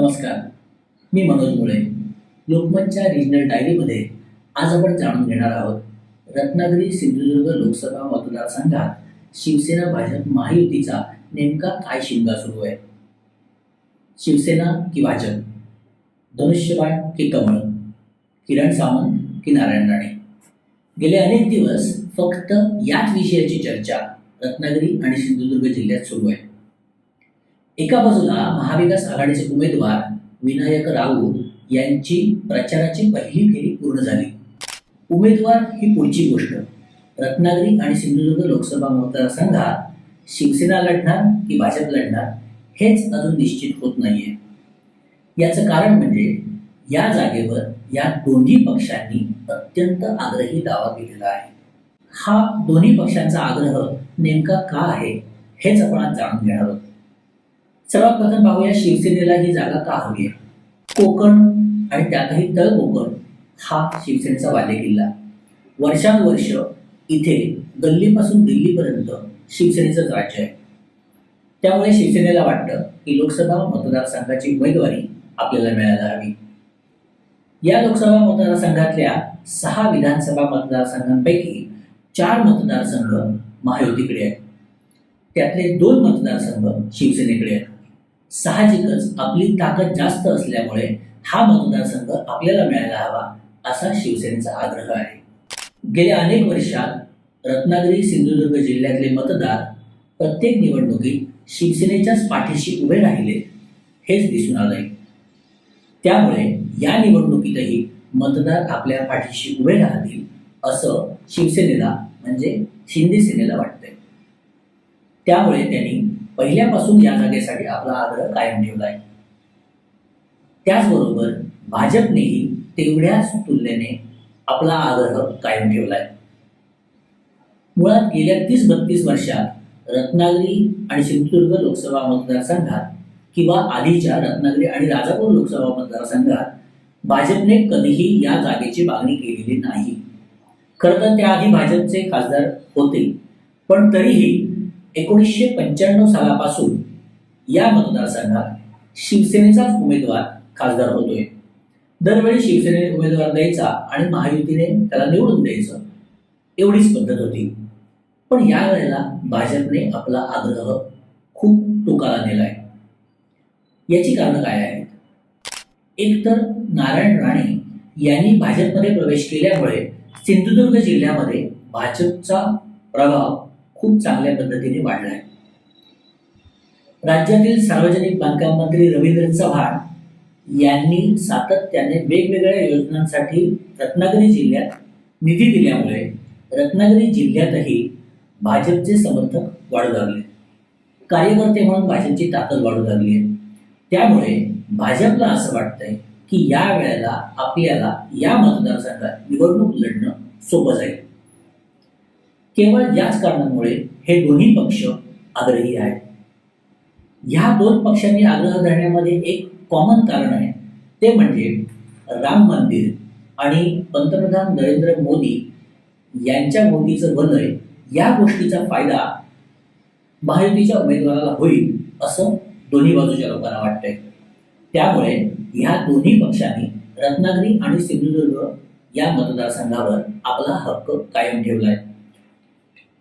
नमस्कार. मी मनोज मुळे. लोकमतच्या रिजनल डायरीमध्ये आज आपण जाणून घेणार आहोत रत्नागिरी सिंधुदुर्ग लोकसभा मतदारसंघात शिवसेना भाजप महायुतीचा नेमका काय शिमगा सुरू आहे? शिवसेना की भाजप? धनुष्यबाण की कमळ? किरण सावंत की नारायण राणे? गेले अनेक दिवस फक्त याच विषयाची चर्चा रत्नागिरी आणि सिंधुदुर्ग जिल्ह्यात सुरू आहे. एका बाजूला महाविकास आघाडीचे उमेदवार विनायक राऊत यांची प्रचाराची पहिली फेरी पूर्ण झाली. उमेदवार ही पुढची गोष्ट. रत्नागिरी आणि सिंधुदुर्ग लोकसभा मतदारसंघात शिवसेना लढणार की भाजप लढणार हेच अजून निश्चित होत नाहीये. याचं कारण म्हणजे या जागेवर या दोन्ही पक्षांनी अत्यंत आग्रही दावा केलेला आहे. हा दोन्ही पक्षांचा आग्रह नेमका का आहे हेच आपण आज जाणून घेणार आहोत. सर्वात प्रथम पाहूया शिवसेनेला ही जागा का हवी आहे. कोकण आणि त्यातही तळ कोकण हा शिवसेनेचा बालेकिल्ला वर्षानुवर्ष इथे गल्लीपासून दिल्लीपर्यंत शिवसेनेचंच राज्य आहे. त्यामुळे शिवसेनेला वाटतं की लोकसभा मतदारसंघाची उमेदवारी आपल्याला मिळायला हवी. या लोकसभा मतदारसंघातल्या सहा विधानसभा मतदारसंघांपैकी चार मतदारसंघ महायुतीकडे आहेत. त्यातले दोन मतदारसंघ शिवसेनेकडे आहेत. साहजिकच आपली ताकद जास्त असल्यामुळे हा मतदारसंघ आपल्याला मिळायला हवा असा शिवसेनेचा आग्रह आहे. गेल्या अनेक वर्षात रत्नागिरी सिंधुदुर्ग जिल्ह्यातले मतदार प्रत्येक निवडणुकीत शिवसेनेच्याच पाठीशी उभे राहिले हेच दिसून आलंय. त्यामुळे या निवडणुकीतही मतदार आपल्या पाठीशी उभे राहतील असं शिवसेनेला म्हणजे शिंदे सेनेला वाटतंय. त्यामुळे त्यांनी पहिल्यापासून या जागेसाठी आपला आग्रह कायम ठेवलाय त्याचबरोबर भाजपनेही तेवढ्याच तुलनेने आपला आग्रह कायम ठेवलाय मुळात गेल्या तीस बत्तीस वर्षात रत्नागिरी आणि सिंधुदुर्ग लोकसभा मतदारसंघात किंवा आधीच्या रत्नागिरी आणि राजापूर लोकसभा मतदारसंघात भाजपने कधीही या जागेची मागणी केलेली नाही. खरं तर त्याआधी भाजपचे खासदार होते पण तरीही एकोणीसशे पंच्याण्णव सालापासून या मतदारसंघात शिवसेनेचाच उमेदवार खासदार होतोय. दरवेळी शिवसेनेने उमेदवार द्यायचा आणि महायुतीने त्याला निवडून द्यायचं एवढीच पद्धत होती. पण यावेळेला भाजपने आपला आग्रह खूप टोकाला नेलाय. याची कारणं काय आहेत? एकतर नारायण राणे यांनी भाजपमध्ये प्रवेश केल्यामुळे सिंधुदुर्ग जिल्ह्यामध्ये भाजपचा प्रभाव खूप चांगल्या पद्धतीने वाढलाय राज्यातील सार्वजनिक बांधकाम मंत्री रवींद्र चव्हाण यांनी सातत्याने वेगवेगळ्या योजनांसाठी रत्नागिरी जिल्ह्यात निधी दिल्यामुळे रत्नागिरी जिल्ह्यातही भाजपचे समर्थक वाढू लागले. कार्यकर्ते म्हणून भाजपची ताकद वाढू लागली आहे. त्यामुळे भाजपला असं वाटतंय की या वेळेला आपल्याला या मतदारसंघात निवडणूक लढणं सोपं जाईल. केवळ याच कारणामुळे हे दोन्ही पक्ष आग्रही आहेत. ह्या दोन पक्षांनी आग्रह धरण्यामध्ये एक कॉमन कारण आहे. ते म्हणजे राम मंदिर आणि पंतप्रधान नरेंद्र मोदी यांच्या मोदीचं वलय या गोष्टीचा फायदा महायुतीच्या उमेदवाराला होईल असं दोन्ही बाजूच्या लोकांना वाटतंय. त्यामुळे ह्या दोन्ही पक्षांनी रत्नागिरी आणि सिंधुदुर्ग या मतदारसंघावर आपला हक्क कायम ठेवलाय.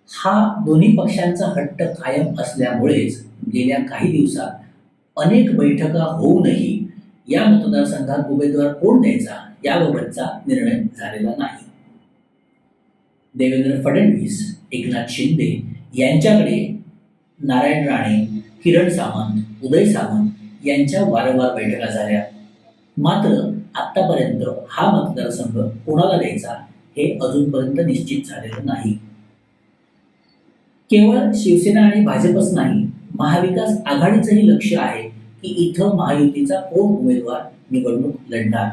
हा दोन्ही पक्षांचा हट्ट कायम असल्यामुळेच गेल्या काही दिवसात अनेक बैठका होऊनही या मतदारसंघात उमेदवार कोण द्यायचा याबाबतचा निर्णय झालेला नाही. देवेंद्र फडणवीस एकनाथ शिंदे यांच्याकडे नारायण राणे किरण सावंत उदय सावंत यांच्या वारंवार बैठका झाल्या. मात्र आतापर्यंत हा मतदारसंघ कोणाला द्यायचा हे अजूनपर्यंत निश्चित झालेलं नाही. केवळ शिवसेना आणि भाजपच नाही महाविकास आघाडीचंही लक्ष आहे की इथं महायुतीचा कोण उमेदवार निवडणूक लढणार.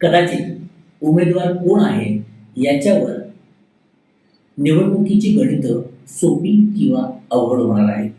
कदाचित उमेदवार कोण आहे याच्यावर निवडणुकीची गणितं सोपी किंवा अवघड होणार आहेत.